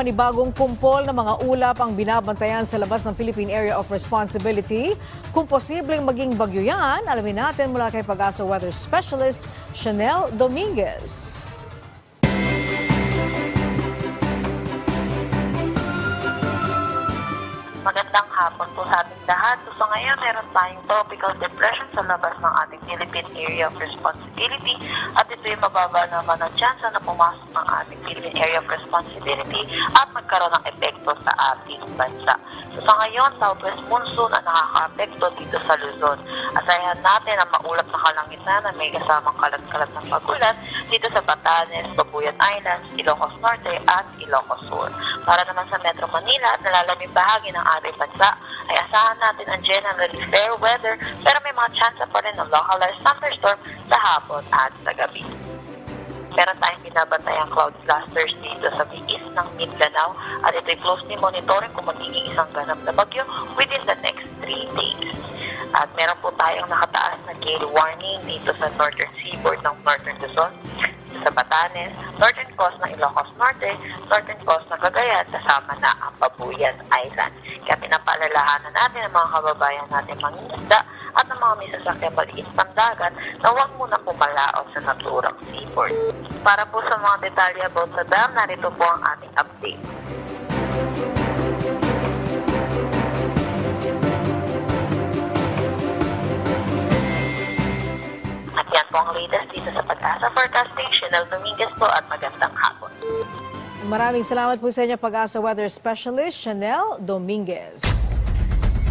panibagong kumpol ng mga ulap ang binabantayan sa labas ng Philippine Area of Responsibility. Kung posibleng maging bagyo yan, alamin natin mula kay Pag-asa Weather Specialist Chanel Dominguez. Magandang hapon po sa ating lahat. So, ngayon, meron tayong tropical depression sa labas ng ating Philippine Area of Responsibility at ito yung mababa naman ang chance na pumasok ng ating Philippine Area of Responsibility at magkaroon ng epekto sa ating bansa. So, sa ngayon, southwest monsoon ang nakaka-apekto dito sa Luzon. Asahan natin ang maulap na kalangitan na may kasamang kalat-kalat ng pagulan dito sa Batanes, Babuyan Islands, Ilocos Norte at Ilocos Sur. Para naman sa Metro Manila at nalalamig bahagi ng ating bansa, ay asahan natin ang generally fair weather pero may mga chance pa rin ng localized thunderstorm sa hapon at sa gabi. Meron tayong binabantayan cloud clusters dito sa east ng Mindanao at ito'y closely monitoring kung magiging isang ganap na bagyo within the next 3 days. At meron po tayong nakataas na gale warning dito sa northern seaboard ng northern Luzon, sa Batanes, northern coast ng Ilocos Norte, northern coast ng Cagayan, kasama na ang Babuyan Island. Kaya pinapaalalahanan natin ang mga kababayan natin mangingisda at ang mga may sasakyan maliit pang dagat na huwag muna pumalaot sa naturang seaboard. Para po sa mga detalye about sa dam, narito po ang ating update. Ang latest dito sa Pag-asa Forecasting. Chanel Dominguez po at magandang hapon. Maraming salamat po sa inyo Pag-asa Weather Specialist Chanel Dominguez.